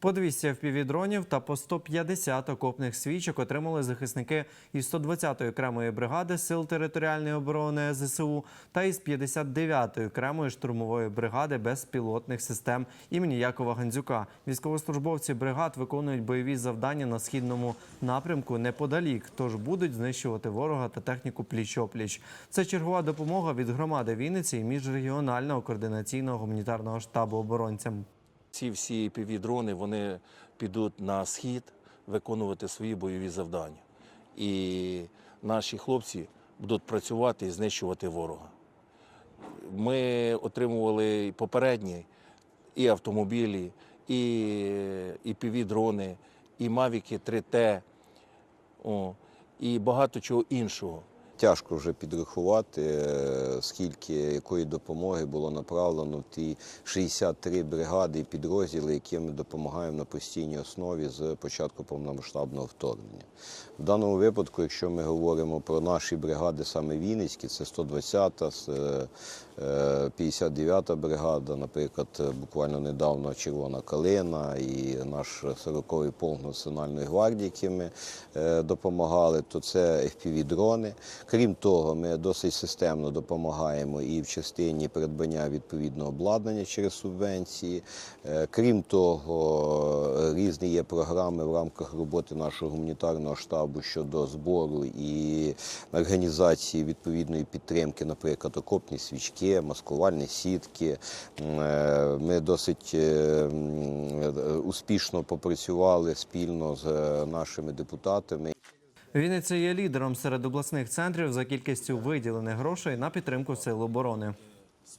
По 200 FPV-дронів та по 150 окопних свічок отримали захисники із 120-ї окремої бригади Сил територіальної оборони ЗСУ та із 59-ї окремої штурмової бригади безпілотних систем імені Якова Гандзюка. Військовослужбовці бригад виконують бойові завдання на східному напрямку неподалік, тож будуть знищувати ворога та техніку пліч-опліч. Це чергова допомога від громади Вінниці і міжрегіонального координаційного гуманітарного штабу оборонцям. Ці всі півдрони вони підуть на схід виконувати свої бойові завдання. І наші хлопці будуть працювати і знищувати ворога. Ми отримували попередні і автомобілі, і, і півдрони, і Мавіки 3Т, о, і багато чого іншого. Тяжко вже підрахувати, е, скільки якої допомоги було направлено в ті 63 бригади і підрозділи, яким ми допомагаємо на постійній основі з початку повномасштабного вторгнення. В даному випадку, якщо ми говоримо про наші бригади, саме Вінницькі, це 120-та, с- е, 59-та бригада, наприклад, буквально недавно Червона Калина і наш 40-й полк Національної гвардії, яким ми е, допомагали, то це FPV-дрони. Крім того, ми досить системно допомагаємо і в частині придбання відповідного обладнання через субвенції. Е, Крім того, різні є програми в рамках роботи нашого гуманітарного штабу щодо збору і організації відповідної підтримки, наприклад, окопні свічки, маскувальні сітки. Е, Ми досить е, успішно попрацювали спільно з нашими депутатами. Вінниця є лідером серед обласних центрів за кількістю виділених грошей на підтримку сил оборони.